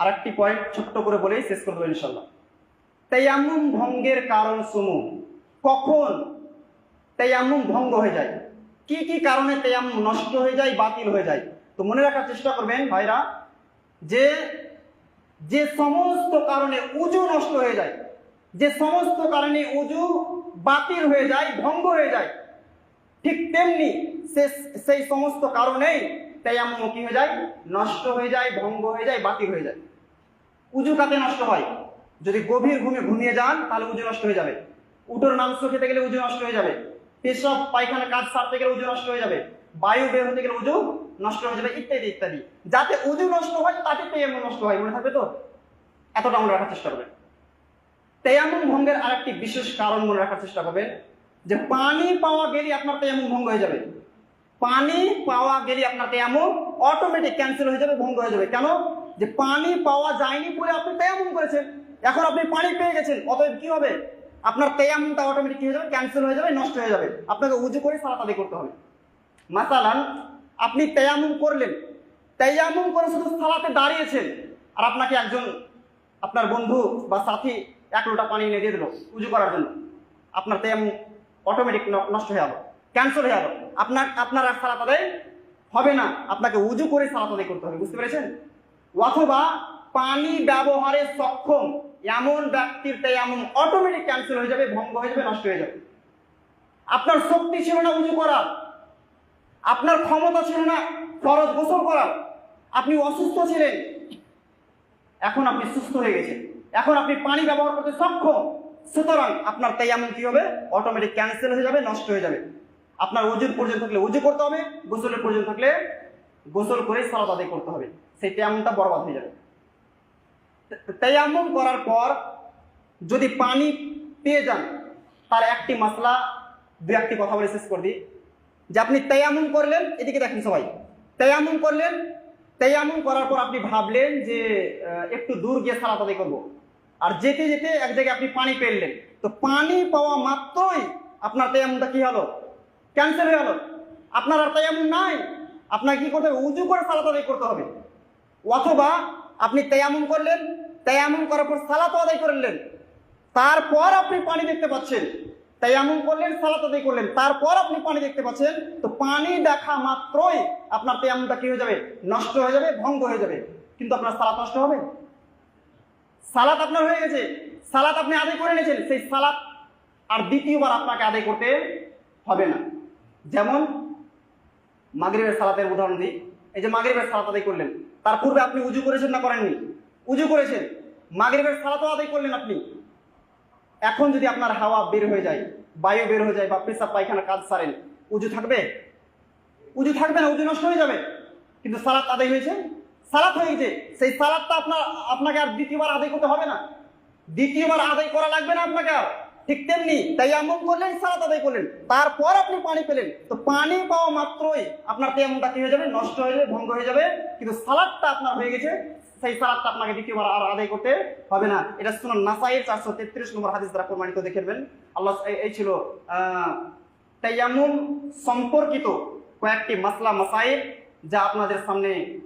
আর একটি পয়েন্ট ছোট্ট করে বলেই শেষ করে দেবো ইনশাল্লাহ তেয়াম্মুম ভঙ্গের কারণ সমূহ। কখন তেয়াম্মুম ভঙ্গ হয়ে যায়? কি কি কারণে তেয়াম্মুম নষ্ট হয়ে যায়, বাতিল হয়ে যায়? তো মনে রাখার চেষ্টা করবেন ভাইরা, যে যে সমস্ত কারণে উজু নষ্ট হয়ে যায়, যে সমস্ত কারণে উজু বাতিল হয়ে যায়, ভঙ্গ হয়ে যায়, ঠিক তেমনি সে- সেই সমস্ত কারণেই তেয়াম্মুম কি হয়ে যায়? নষ্ট হয়ে যায়, ভঙ্গ হয়ে যায়, বাতিল হয়ে যায়। উজু কাতে নষ্ট হয়। যদি গভীর ঘুমে ঘুমিয়ে যান, তাহলে উজু নষ্ট হয়ে যাবে। উটোর মাংস খেতে গেলে উজু নষ্ট হয়ে যাবে। পেশাব, পায়খানা কাজ সারতে গেলে উজু নষ্ট হয়ে যাবে। বায়ু বের হতে গেলে উজু নষ্ট হয়ে যাবে, ইত্যাদি ইত্যাদি। যাতে উজু নষ্ট হয়, তাতে তেয়াম্মুম নষ্ট হয়, মনে থাকবে তো? এতটা মনে রাখার চেষ্টা করবেন। তেয়াম্মুম ভঙ্গের আরেকটি বিশেষ কারণ মনে রাখার চেষ্টা করবেন, যে পানি পাওয়া গেলে আপনার তেয়াম্মুম ভঙ্গ হয়ে যাবে। পানি পাওয়া গেলে আপনার তেয়াম্মুম অটোমেটিক ক্যান্সেল হয়ে যাবে ভঙ্গ হয়ে যাবে। কেন? যে পানি পাওয়া যায়নি বলে আপনি তেয়াম্মুম করেছেন। এখন আপনি পানি পেয়ে গেছেন, অতএব কি হবে? আপনার তেয়াম্মুমটা অটোমেটিক কি হয়ে যাবে? ক্যান্সেল হয়ে যাবে, নষ্ট হয়ে যাবে। আপনাকে উজু করে সালাত করতে হবে। মাসালান, আপনি তেয়াম্মুম করলেন। তেয়াম্মুম করে শুধু সালাতে দাঁড়িয়েছেন আর আপনাকে একজন আপনার বন্ধু বা সাথী এক লোটা পানি এনে দিয়ে দিল উজু করার জন্য। আপনার তেয়াম্মুম অটোমেটিক নষ্ট হয়ে গেল ক্যান্সেল হয়ে গেল। আপনার আপনার আর সালাত আদায় হবে না। আপনাকে উজু করে সালাত আদায় করতে হবে, বুঝতে পেরেছেন? অথবা পানি ব্যবহারে সক্ষম, এমন ব্যক্তির তেয়াম্মুম অটোমেটিক ক্যান্সেল হয়ে যাবে, ভঙ্গ হয়ে যাবে, নষ্ট হয়ে যাবে। আপনার শক্তি ছিল না উজু করার। আপনার ক্ষমতা ছিল না ফরজ গোসল করার। আপনি অসুস্থ ছিলেন। এখন আপনি সুস্থ হয়ে গেছেন। এখন আপনি পানি ব্যবহার করতে সক্ষম। সুতরাং আপনার তেয়ামুম কি হবে? অটোমেটিক ক্যান্সেল হয়ে যাবে, নষ্ট হয়ে যাবে। আপনার ওজুর প্রয়োজন থাকলে উজু করতে হবে, গোসলের প্রয়োজন থাকলে গোসল করে সালাত আদায় করতে হবে। সেই তেয়ামুমটা বরবাদ হয়ে যাবে। তেয়ামুম করার পর যদি পানি পেয়ে যান, তার একটি মশলা দু একটি কথা বলে শেষ করে দিই। যে আপনি তেয়ামুম করলেন, এদিকে দেখেন সবাই। তেয়ামুম করলেন তেয়ামুম করার পর আপনি ভাবলেন যে একটু দূর গিয়ে সালাত আদায় করব। আর যেতে যেতে এক জায়গায় আপনি পানি পেলেন। তো পানি পাওয়া মাত্রই আপনার তেয়ামুমটা কি হলো? ক্যান্সেল হয়ে গেল। আপনার আর তেয়ামুম নাই। আপনাকে কি করতে হবে? উজু করে সালাত আদায় করতে হবে। অথবা আপনি তেয়ামুম করলেন তেয়ামুম করার পর সালাত আদায় করলেন তারপর আপনি পানি দেখতে পাচ্ছেন। তেয়ামুম করলেন, সালাত আদায় করলেন। তারপর আপনি পানি দেখতে পাচ্ছেন। তো পানি দেখা মাত্রই আপনার তেয়ামুমটা কি হয়ে যাবে? নষ্ট হয়ে যাবে, ভঙ্গ হয়ে যাবে। কিন্তু আপনার সালাত নষ্ট হবে? সালাত আপনার হয়ে গেছে। সালাত আপনি আদায় করে নিয়েছেন। সেই সালাত আর দ্বিতীয়বার আপনাকে আদায় করতে হবে না। যেমন মাগরিবের সালাতের উদাহরণ দিই। এই যে মাগরিবের সালাত আদায় করলেন। তার পূর্বে আপনি উজু করেছেন না করেননি? উজু করেছেন। মাগরিবের সালাতও আদায় করলেন আপনি। এখন যদি আপনার হাওয়া বের হয়ে যায়, বায়ু বের হয়ে যায় বা পেশাব, পায়খানা, কাজ সারেন, উজু থাকবে? উজু থাকবে না, উজু নষ্ট হয়ে যাবে। কিন্তু সালাত আদায় হয়েছে? সালাত হয়ে গেছে। সেই সালাদটা আপনার আপনাকে আর দ্বিতীয়বার আদায় করতে হবে না। দ্বিতীয়বার আদায় করা লাগবে না আপনাকে আর। ঠিক তেমনি। তাই এমন করলেন, সালাত আদায় করলেন। তারপর আপনি পানি পেলেন। তো পানি পাওয়া মাত্রই আপনার তেমনটা কি হয়ে যাবে? নষ্ট হয়ে যাবে, ভঙ্গ হয়ে যাবে। কিন্তু সালাদটা আপনার হয়ে গেছে। সেই সালাদটা আপনাকে দ্বিতীয়বার আর আদায় করতে হবে না। এটা শুনুন নাসাইয়ের চারশো তেত্রিশ নম্বর হাদিস দ্বারা প্রমাণিত দেখেবেন আল্লাহ এই- ছিল তাইয়ামুম সম্পর্কিত কয়েকটি মাসলা মাসাইল যা আপনাদের সামনে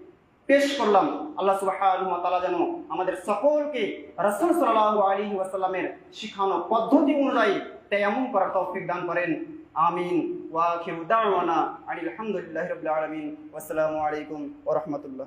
পেশ করলাম। আল্লাহ সুবাহ ওয়া তাআলা যেন আমাদের সকলকে রসুল সাল্লাহ আলী ওয়াসাল্লামের শিখানো পদ্ধতি অনুযায়ী তায়াম্মুম করার তৌফিক দান করেন। আমিন। ওয়া আখিরু আলী আনিল হামদুলিল্লাহি আসসালামু আলামিন। আলাইকুম ওরহমতুল্লাহ রাহমাতুল্লাহ।